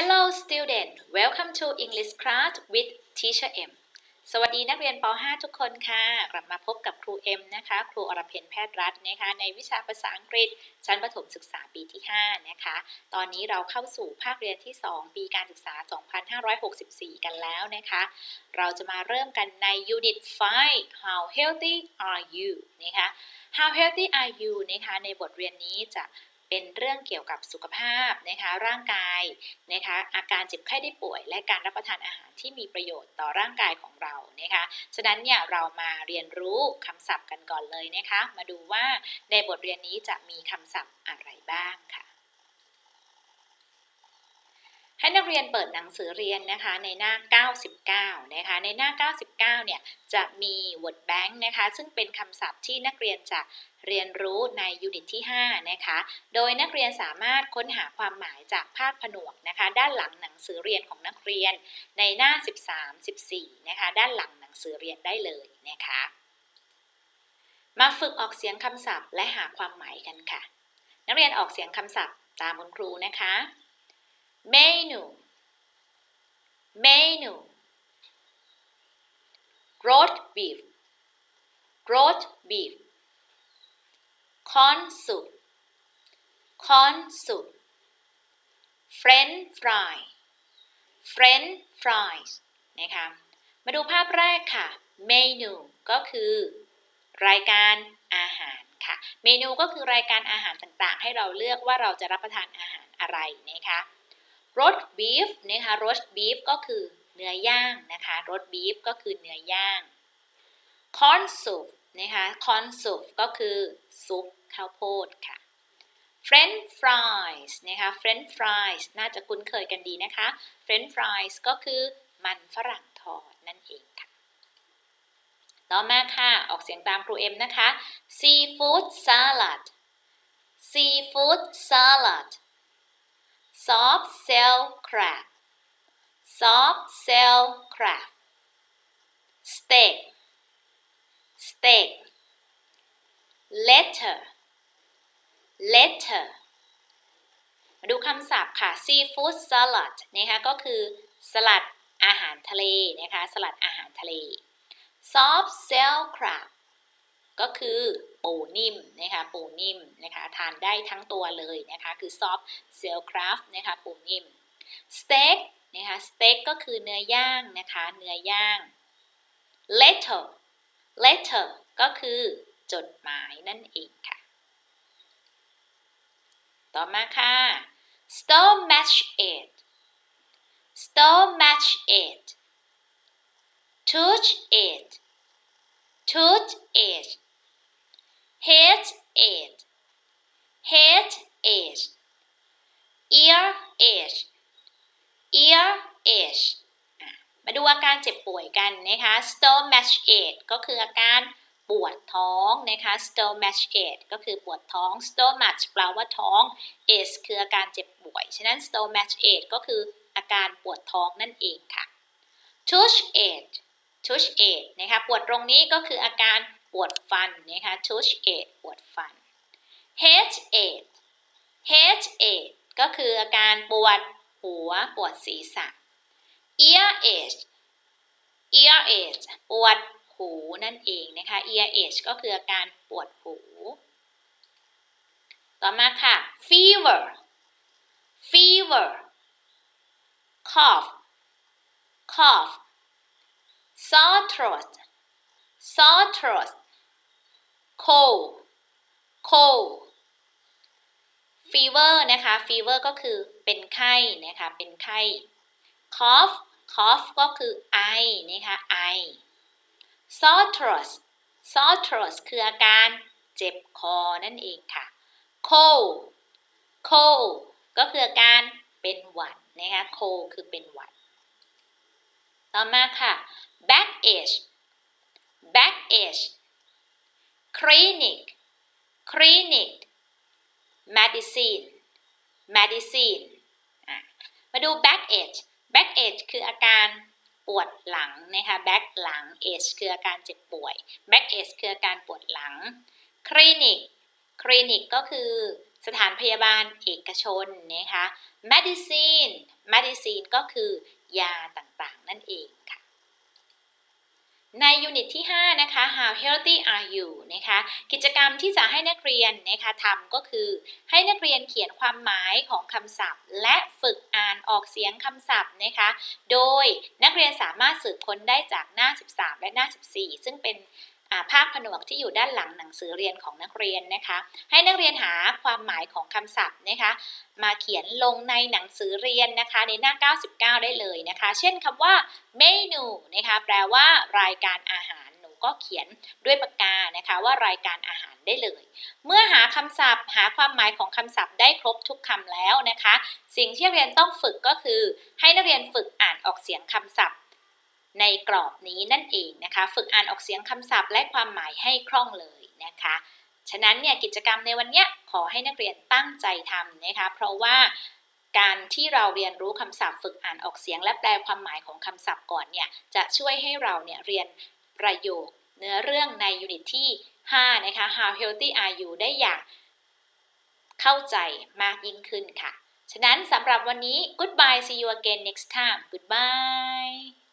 Hello student welcome to English class with Teacher M สวัสดีนักเรียนป .5 ทุกคนค่ะ กลับมาพบกับครู M นะคะ ครูอรเพนแพทย์รัฐนะคะ ในวิชาภาษาอังกฤษ ชั้นประถมศึกษาปีที่ 5 นะคะ ตอนนี้เราเข้าสู่ภาคเรียนที่ 2 ปีการศึกษา 2564 กันแล้วนะคะ เราจะมาเริ่มกันใน Unit 5 How healthy are you นะคะ How healthy are you นะคะ ในบทเรียนนี้จะ เป็นเรื่องเกี่ยวกับสุขภาพนะคะร่างกายนะคะอาการเจ็บไข้ได้ป่วย และการรับประทานอาหารที่มีประโยชน์ต่อร่างกายของเรานะคะฉะนั้นเนี่ยเรามาเรียนรู้คำศัพท์กันก่อนเลยนะคะ มาดูว่าในบทเรียนนี้จะมีคำศัพท์อะไรบ้างค่ะ ให้นักเรียนเปิดหนังสือเรียนนะคะในหน้า 99 นะคะ ในหน้า 99 เนี่ยจะมี word bank นะคะ ซึ่งเป็นคำศัพท์ที่นักเรียนจะเรียนรู้ในยูนิตที่ 5 นะคะ โดยนักเรียนสามารถค้นหาความหมายจากภาพผนวกนะคะ ด้านหลังหนังสือเรียนของนักเรียนในหน้า 13 14 นะคะ ด้านหลังหนังสือเรียนได้เลยนะคะ มาฝึกออกเสียงคำศัพท์และหาความหมายกันค่ะ นักเรียนออกเสียงคำศัพท์ตามคุณครูนะคะ menu menu roast beef roast beef corn soup corn soup french fry french fries นะคะมาดูภาพแรกค่ะ เมนูก็คือ รายการอาหารค่ะ เมนูก็คือรายการอาหารต่างๆ ให้เราเลือกว่าเราจะรับประทานอาหารอะไรนะคะ roast beef นะคะ roast beef ก็คือเนื้อย่างนะคะ roast beef ก็คือเนื้อย่าง corn soup นะคะ corn soup ก็คือซุปข้าวโพดค่ะ French fries นะคะ French fries น่าจะคุ้นเคยกันดีนะคะ French fries ก็คือมันฝรั่งทอดนั่นเองค่ะ ต่อมาค่ะ ออกเสียงตามครูเอ็มนะคะ seafood salad seafood salad soft shell crab soft shell crab steak steak letter letter มาดูคำศัพท์ค่ะ seafood salad นะคะก็คือสลัดอาหารทะเลนะคะสลัดอาหารทะเล soft shell crab ก็คือปูนิ่มนะคะปูนิ่มนะคะทานได้ทั้งตัวเลยนะคะคือ soft shell crab นะคะปูนิ่ม steak นะคะ steak ก็คือเนื้อย่างนะคะเนื้อย่าง letter letter ก็คือจดหมายนั่นเองค่ะ ต่อมาค่ะ store match it store match it touch it touch it hate it hate it ear it ear it อะมาดูอาการเจ็บป่วย กันนะคะ stomach ache ก็คืออาการปวดท้องนะคะ stomach ache ก็คือปวดท้อง stomach แปลว่าท้อง ache คืออาการเจ็บป่วย ฉะนั้น stomach ache ก็คืออาการปวดท้องนั่นเองค่ะ tooth ache tooth ache นะคะปวดตรงนี้ก็คืออาการปวดฟันนะคะ tooth ache ปวดฟัน head ache head ache ก็คืออาการปวดหัวปวดศีรษะ ear ache ear ache ปวดหูนั่นเองนะคะ ear ache ก็คืออาการปวดหู ต่อมาค่ะ fever fever cough cough sore throat sore throat cold cold fever นะคะ fever ก็คือเป็นไข้นะคะ เป็นไข้ cough cough ก็คือไอนะคะไอ sore throat sore throat คืออาการเจ็บคอนั่นเองค่ะ cold cold ก็คืออาการเป็นหวัดนะคะ cold คือเป็นหวัด ต่อมาค่ะ backache backache clinic clinic medicine medicine มาดู back ache Backache คืออาการปวดหลังนะคะ back หลัง ache คืออาการเจ็บป่วย backache คืออาการปวดหลัง clinic clinic ก็คือสถานพยาบาลเอกชนนะคะ medicine medicine ก็คือยาต่างๆ นั่นเองค่ะ ในยูนิตที่ 5 นะคะ how healthy are you นะคะ กิจกรรมที่จะให้นักเรียนนะคะทำก็คือ ให้นักเรียนเขียนความหมายของคำศัพท์ และฝึกอ่านออกเสียงคำศัพท์นะคะ โดยนักเรียนสามารถสืบค้นได้จากหน้า 13 และหน้า 14 ซึ่งเป็น ภาพผนวกที่อยู่ด้านหลังหนังสือเรียนของนักเรียนนะคะ ให้นักเรียนหาความหมายของคำศัพท์นะคะ มาเขียนลงในหนังสือเรียนนะคะในหน้า 99 ได้เลยนะคะ เช่นคำว่าเมนูนะคะแปลว่ารายการอาหารหนูก็เขียนด้วยปากกานะคะว่ารายการอาหารได้เลย เมื่อหาคำศัพท์ หาความหมายของคำศัพท์ได้ครบทุกคำแล้วนะคะ สิ่งที่เรียนต้องฝึกก็คือ ให้นักเรียนฝึกอ่านออกเสียงคำศัพท์ ในกรอบนี้นั่นเองนะคะ ฝึกอ่านออกเสียงคำศัพท์และความหมายให้คล่องเลยนะคะ ฉะนั้นเนี่ยกิจกรรมในวันเนี้ยขอให้นักเรียนตั้งใจทำนะคะ เพราะว่าการที่เราเรียนรู้คำศัพท์ ฝึกอ่านออกเสียง และแปลความหมายของคำศัพท์ก่อนเนี่ยจะช่วยให้เราเนี่ยเรียนประโยคเนื้อเรื่องในยูนิตที่ 5 นะคะ How healthy are you ได้อย่างเข้าใจมากยิ่งขึ้นค่ะ ฉะนั้นสำหรับวันนี้ goodbye see you again next time goodbye